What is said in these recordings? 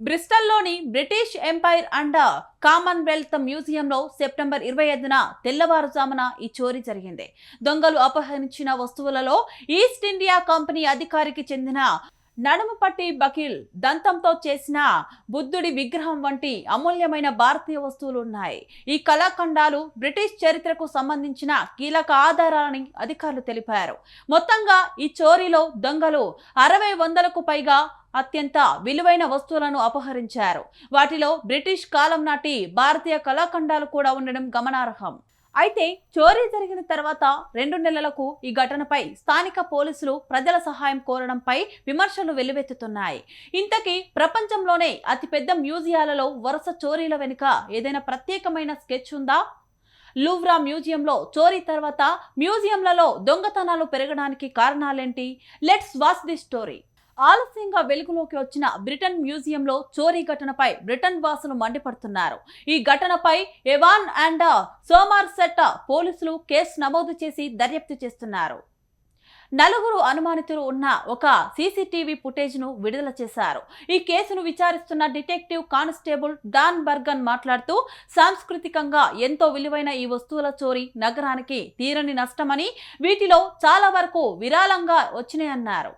బ్రిస్టల్లోని British Empire and Commonwealth మ్యూజియంలో September ఇరవై ఐదున తెల్లవారుజామున ఈ చోరీ జరిగింది. దొంగలు అపహరించిన వస్తువులలో ఈస్ట్ ఇండియా కంపెనీ అధికారికి చెందిన నడుము పట్టి బకిల్ దంతంతో చేసిన బుద్ధుడి విగ్రహం వంటి అమూల్యమైన భారతీయ వస్తువులు ఉన్నాయి. ఈ కళాఖండాలు బ్రిటిష్ చరిత్రకు సంబంధించిన కీలక ఆధారాలని అధికారులు తెలిపారు. మొత్తంగా ఈ చోరీలో దొంగలు అరవై వందలకు పైగా అత్యంత విలువైన వస్తువులను అపహరించారు. వాటిలో బ్రిటిష్ కాలం నాటి భారతీయ కళాఖండాలు కూడా ఉండడం గమనార్హం. అయితే చోరీ జరిగిన తర్వాత రెండు నెలలకు ఈ ఘటనపై స్థానిక పోలీసులు ప్రజల సహాయం కోరడంపై విమర్శలు వెల్లువెత్తుతున్నాయి. ఇంతకీ ప్రపంచంలోనే అతిపెద్ద మ్యూజియాలలో వరుస చోరీల వెనుక ఏదైనా ప్రత్యేకమైన స్కెచ్ ఉందా? లూవ్రా మ్యూజియంలో చోరీ తర్వాత మ్యూజియంలలో దొంగతనాలు పెరగడానికి కారణాలేంటి? Let's watch the story. ఆలస్యంగా వెలుగులోకి వచ్చిన బ్రిటన్ మ్యూజియంలో చోరీ ఘటనపై బ్రిటన్ వాసులు మండిపడుతున్నారు. ఈ ఘటనపై ఎవాన్ అండ్ సోమార్ సెట్ పోలీసులు కేసు నమోదు చేసి దర్యాప్తు చేస్తున్నారు. నలుగురు అనుమానితులు ఉన్న ఒక సీసీటీవీ ఫుటేజ్ను విడుదల చేశారు. ఈ కేసును విచారిస్తున్న డిటెక్టివ్ కానిస్టేబుల్ డాన్ బర్గన్ మాట్లాడుతూ సాంస్కృతికంగా ఎంతో విలువైన ఈ వస్తువుల చోరీ నగరానికి తీరని నష్టమని వీటిలో చాలా వరకు విరాళంగా వచ్చినాయన్నారు.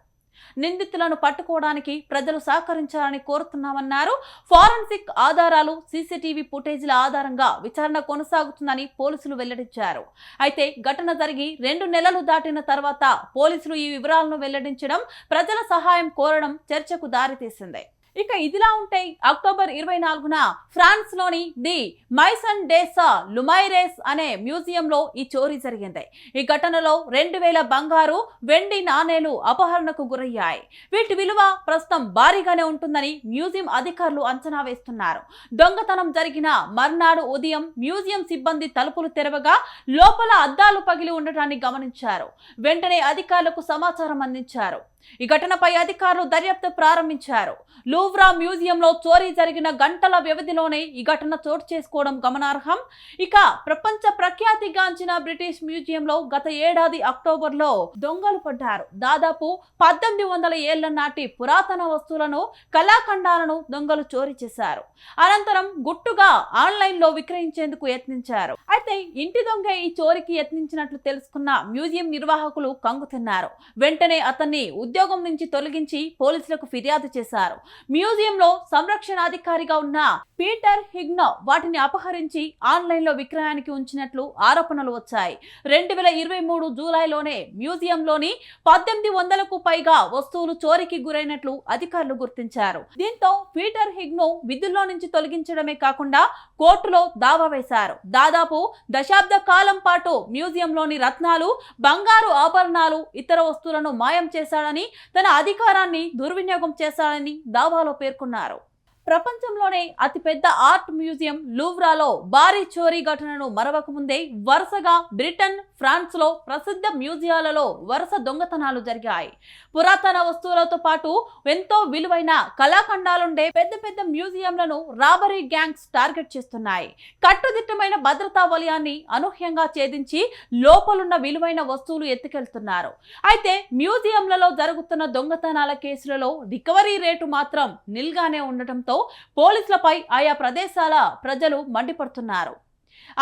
నిందితులను పట్టుకోవడానికి ప్రజలు సహకరించాలని కోరుతున్నామన్నారు. ఫారెన్సిక్ ఆధారాలు సీసీటీవీ ఫుటేజీల ఆధారంగా విచారణ కొనసాగుతుందని పోలీసులు వెల్లడించారు. అయితే ఘటన జరిగి రెండు నెలలు దాటిన తర్వాత పోలీసులు ఈ వివరాలను వెల్లడించడం ప్రజల సహాయం కోరడం చర్చకు దారితీసింది. ఇక ఇదిలా ఉంటే అక్టోబర్ ఇరవై నాలుగున ఫ్రాన్స్లోని ది మైసన్ డేసా లుమైరేస్ అనే మ్యూజియంలో ఈ చోరీ జరిగింది. ఈ ఘటనలో రెండు వేల బంగారు వెండి నాణేలు అపహరణకు గురయ్యాయి. వీటి విలువ ప్రస్తుతం భారీగానే ఉంటుందని మ్యూజియం అధికారులు అంచనా వేస్తున్నారు. దొంగతనం జరిగిన మర్నాడు ఉదయం మ్యూజియం సిబ్బంది తలుపులు తెరవగా లోపల అద్దాలు పగిలి ఉండటాన్ని గమనించారు. వెంటనే అధికారులకు సమాచారం అందించారు. ఈ ఘటనపై అధికారులు దర్యాప్తు ప్రారంభించారు. లూవ్రా మ్యూజియంలో చోరీ జరిగిన గంటల వ్యవధిలోనే ఈ ఘటన చోటు చేసుకోవడం గమనార్హం. ఇక ప్రపంచ ప్రఖ్యాతిగాంచిన బ్రిటిష్ మ్యూజియంలో గత ఏడాది అక్టోబర్లో దొంగలు పడ్డారు. దాదాపు పద్దెనిమిది వందల ఏళ్ళ నాటి పురాతన వస్తువులను కళాఖండాలను దొంగలు చోరీ చేశారు. అనంతరం గుట్టుగా ఆన్లైన్లో విక్రయించేందుకు యత్నించారు. అయితే ఇంటి దొంగ ఈ చోరీకి యత్నించినట్లు తెలుసుకున్న మ్యూజియం నిర్వాహకులు కంగుతిన్నారు. వెంటనే అతన్ని ఉద్యోగం నుంచి తొలగించి పోలీసులకు ఫిర్యాదు చేశారు. మ్యూజియంలో సంరక్షణాధికారిగా ఉన్న పీటర్ హిగ్నో వాటిని అపహరించి ఆన్లైన్లో విక్రయానికి ఉంచినట్లు ఆరోపణలు వచ్చాయి. రెండు వేల ఇరవై మూడు జూలైలోనే మ్యూజియంలోని పద్దెనిమిది వందలకు పైగా వస్తువులు చోరీకి గురైనట్లు అధికారులు గుర్తించారు. దీంతో పీటర్ హిగ్నో విధుల్లో నుంచి తొలగించడమే కాకుండా కోర్టులో దావా వేశారు. దాదాపు దశాబ్ద కాలం పాటు మ్యూజియంలోని రత్నాలు బంగారు ఆభరణాలు ఇతర వస్తువులను మాయం చేశాడని తన అధికారాన్ని దుర్వినియోగం చేశాడని దావాలో పేర్కొన్నారు. ప్రపంచంలోనే అతిపెద్ద ఆర్ట్ మ్యూజియం లూవ్రాలో భారీ చోరీ ఘటనను మరవకముందే వరుసగా బ్రిటన్ ఫ్రాన్స్లో ప్రసిద్ధ మ్యూజియాలలో వరుస దొంగతనాలు జరిగాయి. పురాతన వస్తువులతో పాటు ఎంతో విలువైన కళాఖండాలుండే పెద్ద పెద్ద మ్యూజియంలను రాబరీ గ్యాంగ్స్ టార్గెట్ చేస్తున్నాయి. కట్టుదిట్టమైన భద్రతా వలయాన్ని అనూహ్యంగా ఛేదించి లోపలున్న విలువైన వస్తువులు ఎత్తుకెళ్తున్నారు. అయితే మ్యూజియంలలో జరుగుతున్న దొంగతనాల కేసులలో రికవరీ రేటు మాత్రం నిల్గానే ఉండటంతో పోలీసులపై ఆయా ప్రదేశాల ప్రజలు మండిపడుతున్నారు.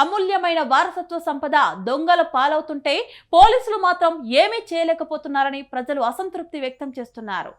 అమూల్యమైన వారసత్వ సంపద దొంగల పాలవుతుంటే పోలీసులు మాత్రం ఏమీ చేయలేకపోతున్నారని ప్రజలు అసంతృప్తి వ్యక్తం చేస్తున్నారు.